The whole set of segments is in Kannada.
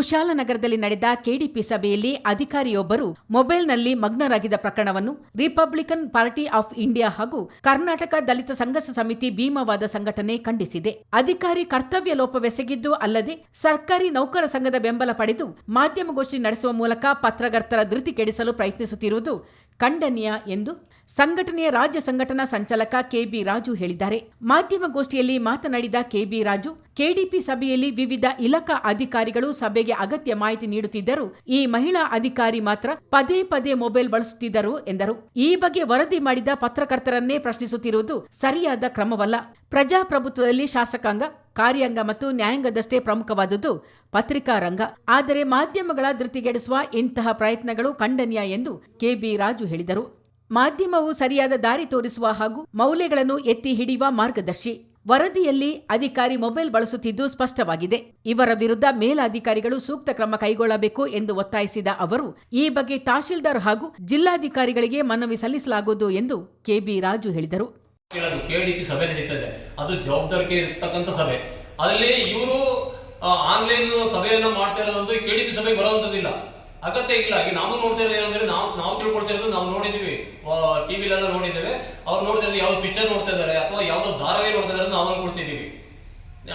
ಕುಶಾಲನಗರದಲ್ಲಿ ನಡೆದ ಕೆಡಿಪಿ ಸಭೆಯಲ್ಲಿ ಅಧಿಕಾರಿಯೊಬ್ಬರು ಮೊಬೈಲ್ನಲ್ಲಿ ಮಗ್ನರಾಗಿದ್ದ ಪ್ರಕರಣವನ್ನು ರಿಪಬ್ಲಿಕನ್ ಪಾರ್ಟಿ ಆಫ್ ಇಂಡಿಯಾ ಹಾಗೂ ಕರ್ನಾಟಕ ದಲಿತ ಸಂಘರ್ಷ ಸಮಿತಿ ಭೀಮವಾದ ಸಂಘಟನೆ ಖಂಡಿಸಿದೆ. ಅಧಿಕಾರಿ ಕರ್ತವ್ಯ ಲೋಪವೆಸಗಿದ್ದು ಅಲ್ಲದೆ ಸರ್ಕಾರಿ ನೌಕರ ಸಂಘದ ಬೆಂಬಲ ಪಡೆದು ಮಾಧ್ಯಮಗೋಷ್ಠಿ ನಡೆಸುವ ಮೂಲಕ ಪತ್ರಕರ್ತರ ಧೃತಿ ಕೆಡಿಸಲು ಪ್ರಯತ್ನಿಸುತ್ತಿರುವುದು ಖಂಡನೀಯ ಎಂದು ಸಂಘಟನೆಯ ರಾಜ್ಯ ಸಂಘಟನಾ ಸಂಚಾಲಕ ಕೆಬಿ ರಾಜು ಹೇಳಿದ್ದಾರೆ. ಮಾಧ್ಯಮಗೋಷ್ಠಿಯಲ್ಲಿ ಮಾತನಾಡಿದ ಕೆಬಿ ರಾಜು, ಕೆಡಿಪಿ ಸಭೆಯಲ್ಲಿ ವಿವಿಧ ಇಲಾಖಾ ಅಧಿಕಾರಿಗಳು ಸಭೆಗೆ ಅಗತ್ಯ ಮಾಹಿತಿ ನೀಡುತ್ತಿದ್ದರು ಈ ಮಹಿಳಾ ಅಧಿಕಾರಿ ಮಾತ್ರ ಪದೇ ಪದೇ ಮೊಬೈಲ್ ಬಳಸುತ್ತಿದ್ದರು ಎಂದರು. ಈ ಬಗ್ಗೆ ವರದಿ ಮಾಡಿದ ಪತ್ರಕರ್ತರನ್ನೇ ಪ್ರಶ್ನಿಸುತ್ತಿರುವುದು ಸರಿಯಾದ ಕ್ರಮವಲ್ಲ. ಪ್ರಜಾಪ್ರಭುತ್ವದಲ್ಲಿ ಶಾಸಕಾಂಗ ಕಾರ್ಯಾಂಗ ಮತ್ತು ನ್ಯಾಯಾಂಗದಷ್ಟೇ ಪ್ರಮುಖವಾದದ್ದು ಪತ್ರಿಕಾ ರಂಗ. ಆದರೆ ಮಾಧ್ಯಮಗಳ ಧೃತಿಗೆಡಿಸುವ ಇಂತಹ ಪ್ರಯತ್ನಗಳು ಖಂಡನೀಯ ಎಂದು ಕೆಬಿ ರಾಜು ಹೇಳಿದರು. ಮಾಧ್ಯಮವು ಸರಿಯಾದ ದಾರಿ ತೋರಿಸುವ ಹಾಗೂ ಮೌಲ್ಯಗಳನ್ನು ಎತ್ತಿ ಹಿಡಿಯುವ ಮಾರ್ಗದರ್ಶಿ. ವರದಿಯಲ್ಲಿ ಅಧಿಕಾರಿ ಮೊಬೈಲ್ ಬಳಸುತ್ತಿದ್ದು ಸ್ಪಷ್ಟವಾಗಿದೆ. ಇವರ ವಿರುದ್ಧ ಮೇಲಾಧಿಕಾರಿಗಳು ಸೂಕ್ತ ಕ್ರಮ ಕೈಗೊಳ್ಳಬೇಕು ಎಂದು ಒತ್ತಾಯಿಸಿದ ಅವರು, ಈ ಬಗ್ಗೆ ತಹಶೀಲ್ದಾರ್ ಹಾಗೂ ಜಿಲ್ಲಾಧಿಕಾರಿಗಳಿಗೆ ಮನವಿ ಸಲ್ಲಿಸಲಾಗುವುದು ಎಂದು ಕೆಬಿ ರಾಜು ಹೇಳಿದರು. ಕೇಳೋದು. ಕೆಡಿಪಿ ಸಭೆ ನಡೀತದೆ ಅದು ಜವಾಬ್ದಾರಿಕೆ ಇರತಕ್ಕಂತ ಸಭೆ. ಅದರಲ್ಲಿ ಇವರು ಆನ್ಲೈನ್ ಸಭೆಯನ್ನ ಮಾಡ್ತಾ ಇರೋದು ಪಿ ಸಭೆಗೆ ಬರುವಂಥದ್ದಿಲ್ಲ. ಅಗತ್ಯ ಇಲ್ಲ. ಈಗ ನಾವು ನೋಡ್ತಾ ಇರೋದು ಏನಂದ್ರೆ ನಾವು ನಾವು ತಿಳ್ಕೊಳ್ತಾ ಇರೋದು ನಾವು ನೋಡಿದೀವಿ ಟಿವಿಲೆಲ್ಲ ನೋಡಿದ್ದೇವೆ. ಅವ್ರು ನೋಡ್ತಾ ಇರೋದು ಯಾವ ಪಿಕ್ಚರ್ ನೋಡ್ತಾ ಇದ್ದಾರೆ ಅಥವಾ ಯಾವ್ದೋ ಧಾರಾವಾಹಿ ನೋಡ್ತಾ ಇದ್ದಾರೆ ನಾವು ಅನ್ಕೊಳ್ತಿದ್ದೀವಿ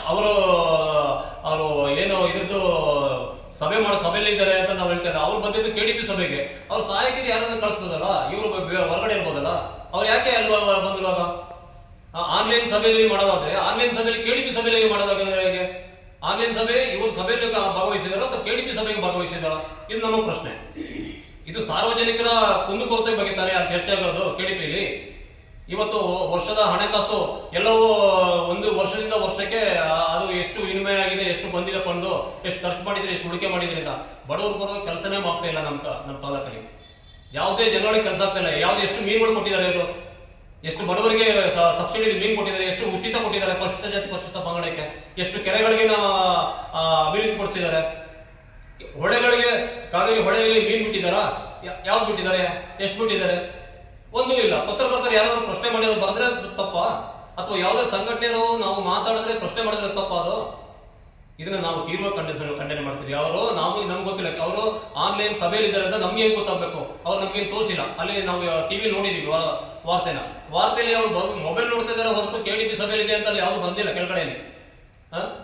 ಅವರು ಅವರು ಏನು ಇದ್ರದ್ದು ಇದ್ದಾರೆ ಅಂತ ನಾವು ಹೇಳ್ತಾರೆ ಅವ್ರು ಬಂದಿದ್ದು ಕೆಡಿಪಿ ಸಭೆಗೆ. ಅವ್ರು ಸಹಾಯಕರಿಗೆ ಯಾರನ್ನ ಕಳಿಸ್ಬೋದಲ್ಲ? ಇವರು ಹೊರಗಡೆ ಇರ್ಬೋದಲ್ಲ? ಅವ್ರು ಯಾಕೆ ಅಲ್ವಾ ಬಂದಿರುವಾಗ ಆನ್ಲೈನ್ ಸಭೆಯಲ್ಲಿ ಮಾಡೋದಾದ್ರೆ ಆನ್ಲೈನ್ ಸಭೆಯಲ್ಲಿ ಕೆಡಿಪಿ ಸಭೆಯಲ್ಲಿ ಮಾಡೋದಾಗ ಹೇಗೆ? ಆನ್ಲೈನ್ ಸಭೆ, ಇವರು ಸಭೆಯಲ್ಲಿ ಭಾಗವಹಿಸಿದಾರ ಅಥವಾ ಕೆಡಿಪಿ ಸಭೆಗೆ ಭಾಗವಹಿಸಿದಾರ? ಇದು ನಮ್ಮ ಪ್ರಶ್ನೆ. ಇದು ಸಾರ್ವಜನಿಕರ ಕುಂದುಕೊರತೆ ಬಗ್ಗೆ ತಾನೆ ಚರ್ಚೆ ಆಗೋದು ಕೆಡಿಪಿಲಿ ಇವತ್ತು ವರ್ಷದ ಹಣಕಾಸು ಎಲ್ಲವೂ ಒಂದು ವರ್ಷದಿಂದ ವರ್ಷಕ್ಕೆ ಅದು ಎಷ್ಟು ವಿನಿಮಯ ಆಗಿದೆ, ಎಷ್ಟು ಬಂದಿದೆ ಕೊಂಡು ಎಷ್ಟು ಖರ್ಚು ಮಾಡಿದ್ರೆ, ಎಷ್ಟು ಹೂಡಿಕೆ ಮಾಡಿದ್ರಿ ಅಂತ ಬಡವರು ಬರೋ ಕೆಲಸನೇ ಮಾಡ್ತಾ ಇಲ್ಲ ನಮ್ಮ ನಮ್ಮ ತಾಲೂಕಲ್ಲಿ. ಯಾವುದೇ ಜನಗಳಿಗೆ ಕೆಲಸ ಆಗ್ತಾ ಇಲ್ಲ. ಯಾವ್ದು ಎಷ್ಟು ಮೀನುಗಳು ಕೊಟ್ಟಿದ್ದಾರೆ ಇವರು ಎಷ್ಟು ಬಡವರಿಗೆ ಸಬ್ಸಿಡಿ ಮೀನು ಕೊಟ್ಟಿದ್ದಾರೆ, ಎಷ್ಟು ಉಚಿತ ಕೊಟ್ಟಿದ್ದಾರೆ ಪರಿಶಿಷ್ಟ ಜಾತಿ ಪರಿಶಿಷ್ಟ ಪಂಗಡಕ್ಕೆ ಎಷ್ಟು ಕೆರೆಗಳಿಗೆ ಅಭಿವೃದ್ಧಿ ಪಡಿಸಿದ್ದಾರೆ. ಹೊಳೆಗಳಿಗೆ, ಕಾವೇರಿ ಹೊಳೆಯಲ್ಲಿ ಮೀನು ಬಿಟ್ಟಿದ್ದಾರಾ? ಯಾವ್ದು ಬಿಟ್ಟಿದ್ದಾರೆ? ಎಷ್ಟು ಬಿಟ್ಟಿದ್ದಾರೆ? ಒಂದೂ ಇಲ್ಲ. ಪತ್ರಕರ್ತರು ಯಾರಾದರೂ ಪ್ರಶ್ನೆ ಮಾಡಿದ್ರು ಬರೆದ್ರೆ ತಪ್ಪ? ಅಥವಾ ಯಾವುದೇ ಸಂಘಟನೆಯವರು ನಾವು ಮಾತಾಡಿದ್ರೆ ಪ್ರಶ್ನೆ ಮಾಡಿದ್ರೆ ತಪ್ಪಾ ಅದು? ಇದನ್ನ ನಾವು ತೀವ್ರ ಕಂಡೀಷನ್ ಖಂಡನೆ ಮಾಡ್ತೀವಿ. ಅವರು ನಾವು, ನಮ್ಗೆ ಗೊತ್ತಿಲ್ಲ. ಅವರು ಆನ್ಲೈನ್ ಸಭೆಯಲ್ಲಿ ಇದ್ದಾರೆ ಅಂತ ನಮ್ಗೆ ಗೊತ್ತಾಗಬೇಕು? ಅವ್ರು ನಮ್ಗೆ ತೋರಿಸಿಲ್ಲ. ಅಲ್ಲಿ ನಾವು ಟಿವಿ ನೋಡಿದೀವಿ ವಾರ್ತೆನ. ವಾರ್ತೆಯಲ್ಲಿ ಅವರು ಮೊಬೈಲ್ ನೋಡ್ತಾ ಹೊರತು ಕೆ ಡಿ ಪಿ ಸಭೆಯಲ್ಲಿ ಇದೆ ಅಂತ ಅಲ್ಲಿ ಯಾವುದು ಬಂದಿಲ್ಲ ಕೆಳಗಡೆಯಲ್ಲಿ.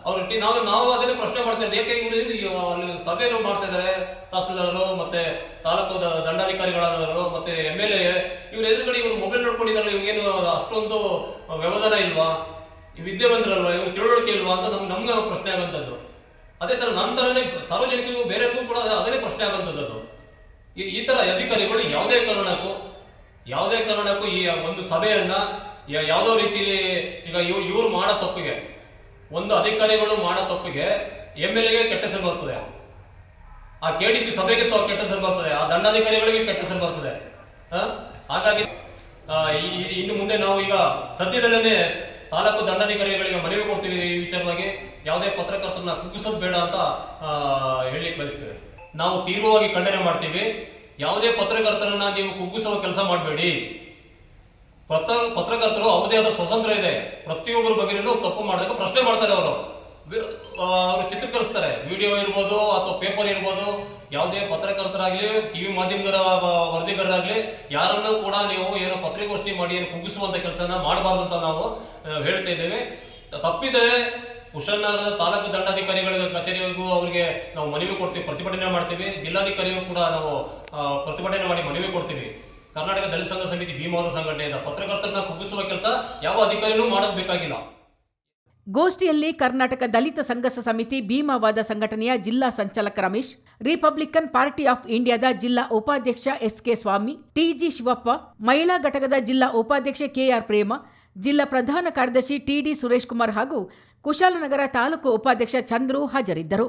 ಅವ್ರು ನಾವು ನಾವು ಅದನ್ನೇ ಪ್ರಶ್ನೆ ಮಾಡ್ತಾ ಇದ್ದೀವಿ. ಯಾಕೆ ಇವರು ಅಲ್ಲಿ ಸಭೆಯನ್ನು ಮಾಡ್ತಾ ಇದ್ದಾರೆ, ತಹಸೀಲ್ದಾರರು, ಮತ್ತೆ ತಾಲೂಕು ದಂಡಾಧಿಕಾರಿಗಳಾದವರು, ಮತ್ತೆ ಎಂ ಎಲ್ ಎ ಇವ್ರ ಎದುರುಗಡೆ ಇವರು ಮೊಬೈಲ್ ನೋಡ್ಕೊಂಡಿದ್ದಾರೆ ಇವ್ರಿಗೇನು ಅಷ್ಟೊಂದು ವ್ಯವಧಾನ ಇಲ್ವಾ? ವಿದ್ಯಾವಂತರಲ್ವಾ? ಇವ್ರು ತಿಳುವಳಿಕೆ ಇಲ್ವಾ ಅಂತ ನಮ್ಗೆ ನಮ್ಗೆ ಪ್ರಶ್ನೆ ಆಗುವಂಥದ್ದು ಅದೇ ತರ ಥರನೇ ಸಾರ್ವಜನಿಕರಿಗೂ ಬೇರೆಗೂ ಕೂಡ ಅದೇ ಪ್ರಶ್ನೆ ಆಗುವಂಥದ್ದು ಅದು. ಈ ತರ ಅಧಿಕಾರಿಗಳು ಯಾವುದೇ ಕಾರಣಕ್ಕೂ ಯಾವುದೇ ಕಾರಣಕ್ಕೂ ಈ ಒಂದು ಸಭೆಯನ್ನ ಯಾವುದೋ ರೀತಿಯಲ್ಲಿ ಈಗ ಇವ್- ಇವ್ರು ಮಾಡೋ ತಪ್ಪಿಗೆ, ಒಂದು ಅಧಿಕಾರಿಗಳು ಮಾಡೋ ತಪ್ಪಿಗೆ ಎಂ ಎಲ್ ಎಗೆ ಕೆಟ್ಟ ಹೆಸರು ಬರ್ತದೆ. ಆ ಕೆ ಡಿ ಪಿ ಸಭೆಗೆ ಕೆಟ್ಟ ಹೆಸರು ಬರ್ತದೆ, ಆ ದಂಡಾಧಿಕಾರಿಗಳಿಗೆ ಕೆಟ್ಟ ಹೆಸರು ಬರ್ತದೆ? ಹಾಗಾಗಿ ಇನ್ನು ಮುಂದೆ ನಾವು ಈಗ ಸದ್ಯದಲ್ಲೇ ತಾಲೂಕು ದಂಡಾಧಿಕಾರಿಗಳಿಗೆ ಮನವಿ ಕೊಡ್ತೀವಿ ಈ ವಿಚಾರವಾಗಿ. ಯಾವುದೇ ಪತ್ರಕರ್ತರನ್ನ ಕುಗ್ಗಿಸೋದು ಬೇಡ ಅಂತ ಹೇಳಿ ಬಯಸ್ತೇವೆ ನಾವು ತೀವ್ರವಾಗಿ ಖಂಡನೆ ಮಾಡ್ತೀವಿ. ಯಾವುದೇ ಪತ್ರಕರ್ತರನ್ನ ನೀವು ಕುಗ್ಗಿಸುವ ಕೆಲಸ ಮಾಡಬೇಡಿ. ಪತ್ರ, ಪತ್ರಕರ್ತರು ಅವರದೇ ಆದ ಸ್ವತಂತ್ರ ಇದೆ. ಪ್ರತಿಯೊಬ್ಬರ ಬಗ್ಗೆನೂ ತಪ್ಪು ಮಾಡಿದಾಗ ಪ್ರಶ್ನೆ ಮಾಡ್ತಾರೆ ಅವರು. ಅವರು ಚಿತ್ರೀಕರಿಸ್ತಾರೆ. ವಿಡಿಯೋ ಇರ್ಬೋದು ಅಥವಾ ಪೇಪರ್ ಇರ್ಬೋದು. ಯಾವುದೇ ಪತ್ರಕರ್ತರಾಗ್ಲಿ, ಟಿವಿ ಮಾಧ್ಯಮದ ವರದಿಗಾರರಾಗ್ಲಿ, ಯಾರನ್ನೂ ಕೂಡ ನೀವು ಏನು ಪತ್ರಿಕೋಷ್ಠಿ ಮಾಡಿ, ಏನು ಕುಗ್ಗಿಸುವಂತ ಕೆಲಸನ ಮಾಡಬಾರ್ದು ಅಂತ ನಾವು ಹೇಳ್ತಾ ಇದ್ದೇವೆ. ತಪ್ಪಿದೆ ಕುಶಲ್ನಗರದ ತಾಲೂಕು ದಂಡಾಧಿಕಾರಿಗಳ ಕಚೇರಿಗೂ ಅವರಿಗೆ ನಾವು ಮನವಿ ಕೊಡ್ತೀವಿ, ಪ್ರತಿಭಟನೆ ಮಾಡ್ತೀವಿ. ಜಿಲ್ಲಾಧಿಕಾರಿಗೂ ಕೂಡ ನಾವು ಪ್ರತಿಭಟನೆ ಮಾಡಿ ಮನವಿ ಕೊಡ್ತೀವಿ. ಕರ್ನಾಟಕ ದಲಿತ ಸಂಘ ಸಮಿತಿ ಭೀಮಾವರ ಸಂಘಟನೆಯಿಂದ ಪತ್ರಕರ್ತರನ್ನ ಕುಗ್ಗಿಸುವ ಕೆಲಸ ಯಾವ ಅಧಿಕಾರಿನೂ ಮಾಡೋದು ಬೇಕಾಗಿಲ್ಲ. ಗೋಷ್ಠಿಯಲ್ಲಿ ಕರ್ನಾಟಕ ದಲಿತ ಸಂಘರ್ಷ ಸಮಿತಿ ಭೀಮವಾದ ಸಂಘಟನೆಯ ಜಿಲ್ಲಾ ಸಂಚಾಲಕ ರಮೇಶ್ ರಿಪಬ್ಲಿಕನ್ ಪಾರ್ಟಿ ಆಫ್ ಇಂಡಿಯಾದ ಜಿಲ್ಲಾ ಉಪಾಧ್ಯಕ್ಷ ಎಸ್ಕೆ ಸ್ವಾಮಿ, ಟಿಜಿ ಶಿವಪ್ಪ, ಮಹಿಳಾ ಘಟಕದ ಜಿಲ್ಲಾ ಉಪಾಧ್ಯಕ್ಷೆ ಕೆಆರ್ ಪ್ರೇಮ, ಜಿಲ್ಲಾ ಪ್ರಧಾನ ಕಾರ್ಯದರ್ಶಿ ಟಿಡಿ ಸುರೇಶ್ ಕುಮಾರ್ ಹಾಗೂ ಕುಶಾಲನಗರ ತಾಲೂಕು ಉಪಾಧ್ಯಕ್ಷ ಚಂದ್ರು ಹಾಜರಿದ್ದರು.